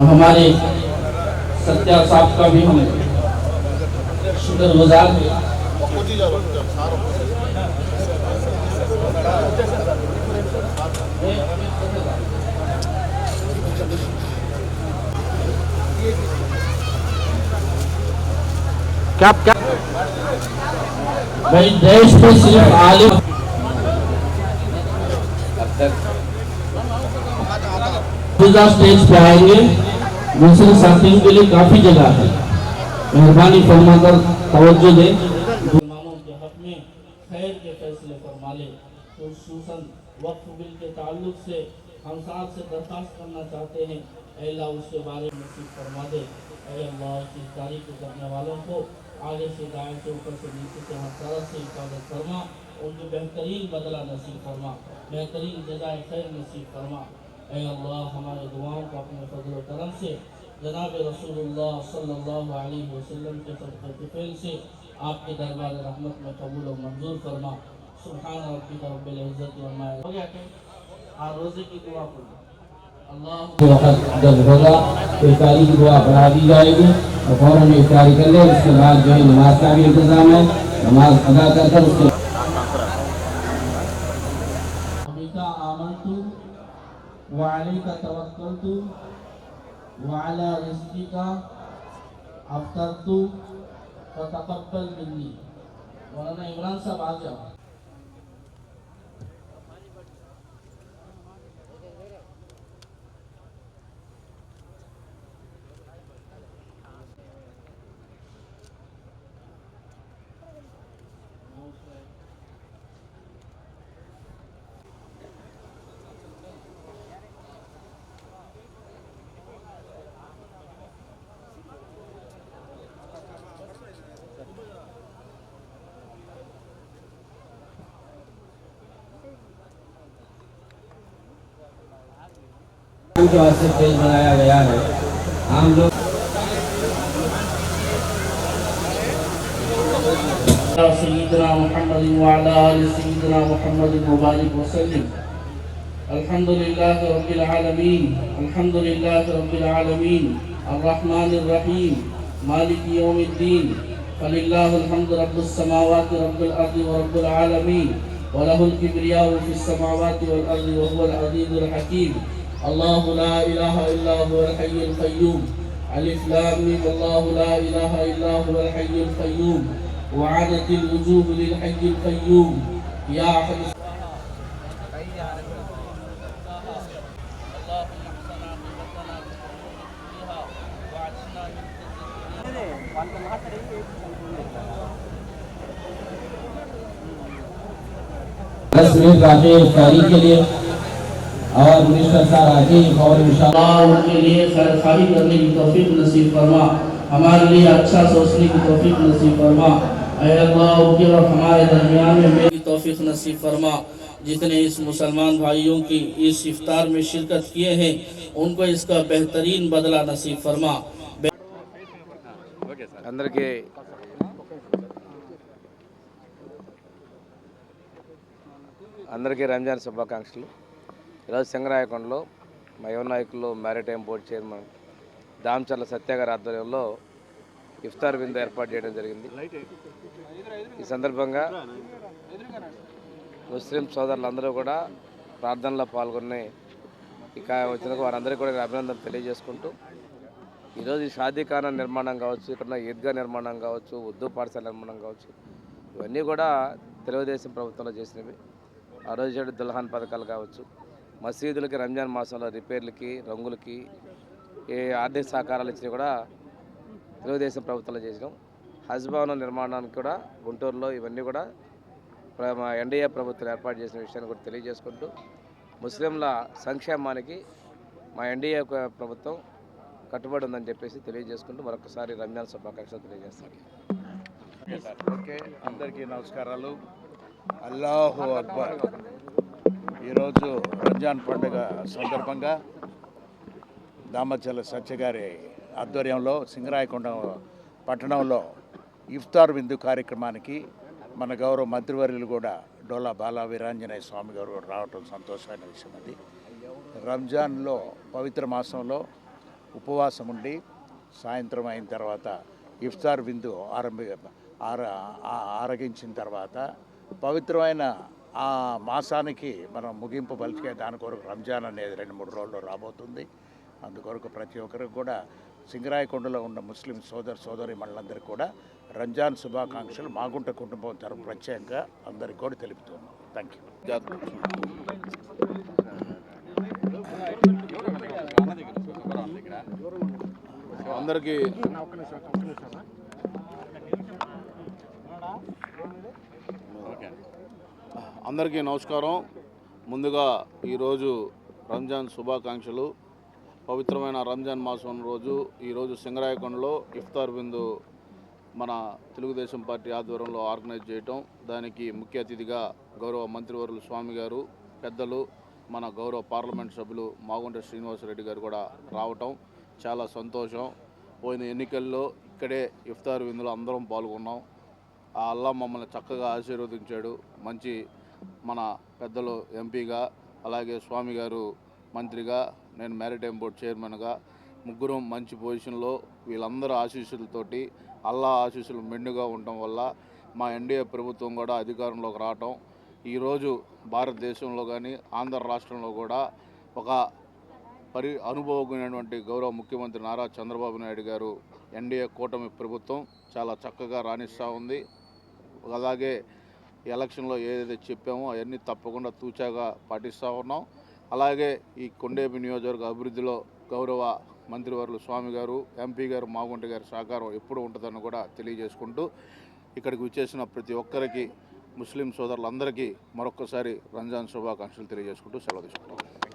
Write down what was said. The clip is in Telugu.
ہمارے ستیہ صاحب کا بھی ہم شکر گزار ہیں۔ کیا کیا بھائی دیش میں صرف عالم اسٹیج پہ آئیں گے۔ دوسرے ساتھیوں کے لیے کافی جگہ ہے۔ مہربانی فرما کر توجہ دے مسلمانوں کے حق میں خیر کے فیصلے فرما لے خصوصاً وقف بل کے تعلق سے ہم ساتھ سے درخواست کرنا چاہتے ہیں۔ اے اللہ، اس کے بارے میں نصیب فرما دے۔ اے اللہ کی تاریخ کرنے والوں کو آگے سے دائیں سے اوپر سے نیچے سے ہر طرح سے حفاظت فرما، ان کو بہترین بدلہ نصیب فرما، بہترین جزائے خیر نصیب فرما۔ اے اللہ، ہمارے دعاؤں کو اپنے فضل و کرم سے، جناب رسول اللہ صلی اللہ علیہ وسلم کے صدقہ فعل سے آپ کے دربار رحمت میں قبول و منظور فرما۔ سبحان ربک رب العزت عما ہو گیا کہ ہر روزے کی دعا پڑھنا اللہ جب ہوگا بیکاری کی دعا بڑھا دی جائے گی۔ تو فوراً افطاری کر لے، اس کے بعد جو ہے نماز کا بھی انتظام ہے، نماز ادا کر کر اس کے وعليك توكلت وعلى رزقك أفطرت فتقبل مني مولانا عمران صاحب آ جاؤ۔ ہم کے واسطے تیل بنایا گیا ہے۔ ہم لوگ سیدنا محمد وعلى آل سیدنا محمد مبارک وسلم۔ الحمد لله رب العالمين الحمد لله رب العالمين الرحمن الرحيم مالك يوم الدين فلله الحمد رب السماوات رب الأرض ورب العالمين وله الكبرياء في السماوات والأرض وهو العزيز الحكيم الله لا إله إلا هو الحي القيوم. ألف لام الله لا إله إلا هو الحي القيوم. وعادت الوجوه للحي القيوم. يا حي رسم الرافع الفاری کے لیے اور مسٹر سارا ایک اور انشاءاللہ ان کے لیے خیر خائی کرنے کی توفیق نصیب فرما۔ ہمارے لیے اچھا سوچنے کی توفیق نصیب فرما۔ اے اللہ کے اور ہمارے درمیان میں میری توفیق نصیب فرما۔ جتنے اس مسلمان بھائیوں کی اس افطار میں شرکت کیے ہیں ان کو اس کا بہترین بدلہ نصیب فرما۔ اندر کے అందరికీ రంజాన్ శుభాకాంక్షలు ఈరోజు సింగరాయకొండలో మా యువ నాయకులు మ్యారిటైమ్ బోర్డు చైర్మన్ దామచర్ల సత్యాగారి ఆధ్వర్యంలో ఇఫ్తార్ విందు ఏర్పాటు చేయడం జరిగింది. ఈ సందర్భంగా ముస్లిం సోదరులందరూ కూడా ప్రార్థనలో పాల్గొని ఇక వచ్చినందుకు వారందరికీ కూడా అభినందన తెలియజేసుకుంటూ ఈరోజు ఈ షాదీఖానా నిర్మాణం కావచ్చు ఇక్కడ ఈద్గా నిర్మాణం కావచ్చు ఉర్దూ పాఠశాల నిర్మాణం కావచ్చు ఇవన్నీ కూడా తెలుగుదేశం ప్రభుత్వంలో చేసినవి. ఆ రోజు దుల్హాన్ పథకాలు కావచ్చు. మసీదులకి రంజాన్ మాసంలో రిపేర్లకి రంగులకి ఏ ఆర్థిక సహకారాలు ఇచ్చినవి కూడా తెలుగుదేశం ప్రభుత్వంలో చేసినాం. హజ్ భవనం నిర్మాణానికి కూడా గుంటూరులో ఇవన్నీ కూడా మా ఎన్డీఏ ప్రభుత్వం ఏర్పాటు చేసిన విషయాన్ని కూడా తెలియజేసుకుంటూ ముస్లింల సంక్షేమానికి మా ఎన్డీఏ ప్రభుత్వం కట్టుబడి ఉందని చెప్పేసి తెలియజేసుకుంటూ మరొకసారి రంజాన్ శుభాకాంక్షలు తెలియజేస్తాను. ఓకే అందరికీ నమస్కారాలు. అల్లాహు అక్బర్. ఈరోజు రంజాన్ పండుగ సందర్భంగా దామచల్ల సత్య గారి ఆధ్వర్యంలో సింగరాయకొండ పట్టణంలో ఇఫ్తార్ విందు కార్యక్రమానికి మన గౌరవ మంత్రివర్యులు కూడా డోలా బాలా వీరాంజనేయ స్వామి గారు కూడా రావటం సంతోషమైన విషయం అది. రంజాన్లో పవిత్ర మాసంలో ఉపవాసం ఉండి సాయంత్రం అయిన తర్వాత ఇఫ్తార్ విందు ఆరంభ ఆర ఆరగించిన తర్వాత పవిత్రమైన ఆ మాసానికి మనం ముగింపు పలికే దాని కొరకు రంజాన్ అనేది రెండు మూడు రోజుల్లో రాబోతుంది. అందుకొరకు ప్రతి ఒక్కరికి కూడా సింగరాయకొండలో ఉన్న ముస్లిం సోదర సోదరి మళ్ళందరికీ కూడా రంజాన్ శుభాకాంక్షలు మాగుంట కుటుంబం తరపు ప్రత్యేకంగా అందరికీ కూడా తెలుపుతున్నాం. థ్యాంక్ యూ అందరికీ అందరికీ నమస్కారం. ముందుగా ఈరోజు రంజాన్ శుభాకాంక్షలు. పవిత్రమైన రంజాన్ మాసం రోజు ఈరోజు సింగరాయకొండలో ఇఫ్తార్ బిందు మన తెలుగుదేశం పార్టీ ఆధ్వర్యంలో ఆర్గనైజ్ చేయటం. దానికి ముఖ్య అతిథిగా గౌరవ మంత్రివర్యులు స్వామి గారు పెద్దలు మన గౌరవ పార్లమెంట్ సభ్యులు మాగుంట శ్రీనివాసరెడ్డి గారు కూడా రావటం. చాలా సంతోషం. పోయిన ఎన్నికల్లో ఇక్కడే ఇఫ్తార్ విందులో అందరం పాల్గొన్నాం. ఆ అల్లా మమ్మల్ని చక్కగా ఆశీర్వదించాడు. మంచి మన పెద్దలు ఎంపీగా అలాగే స్వామి గారు మంత్రిగా నేను మ్యారిటైమ్ బోర్డ్ చైర్మన్గా ముగ్గురు మంచి పొజిషన్లో వీళ్ళందరూ ఆశీస్సులతోటి అల్లా ఆశీస్సులు మెండుగా ఉండటం వల్ల మా ఎన్డీఏ ప్రభుత్వం కూడా అధికారంలోకి రావటం ఈరోజు భారతదేశంలో కానీ ఆంధ్ర రాష్ట్రంలో కూడా ఒక పరి అనుభవమైనటువంటి గౌరవ ముఖ్యమంత్రి నారా చంద్రబాబు నాయుడు గారు ఎన్డీఏ కూటమి ప్రభుత్వం చాలా చక్కగా రాణిస్తూ ఉంది. అలాగే ఎలక్షన్లో ఏదైతే చెప్పామో అవన్నీ తప్పకుండా తూచాగా పాటిస్తూ ఉన్నాం. అలాగే ఈ కొండేపి నియోజకవర్గ అభివృద్ధిలో గౌరవ మంత్రివర్లు స్వామి గారు ఎంపీ గారు మాగుంట గారి సహకారం ఎప్పుడు ఉంటుందని కూడా తెలియజేసుకుంటూ ఇక్కడికి వచ్చేసిన ప్రతి ఒక్కరికి ముస్లిం సోదరులందరికీ మరొక్కసారి రంజాన్ శుభాకాంక్షలు తెలియజేసుకుంటూ సెలవు తీసుకుంటాం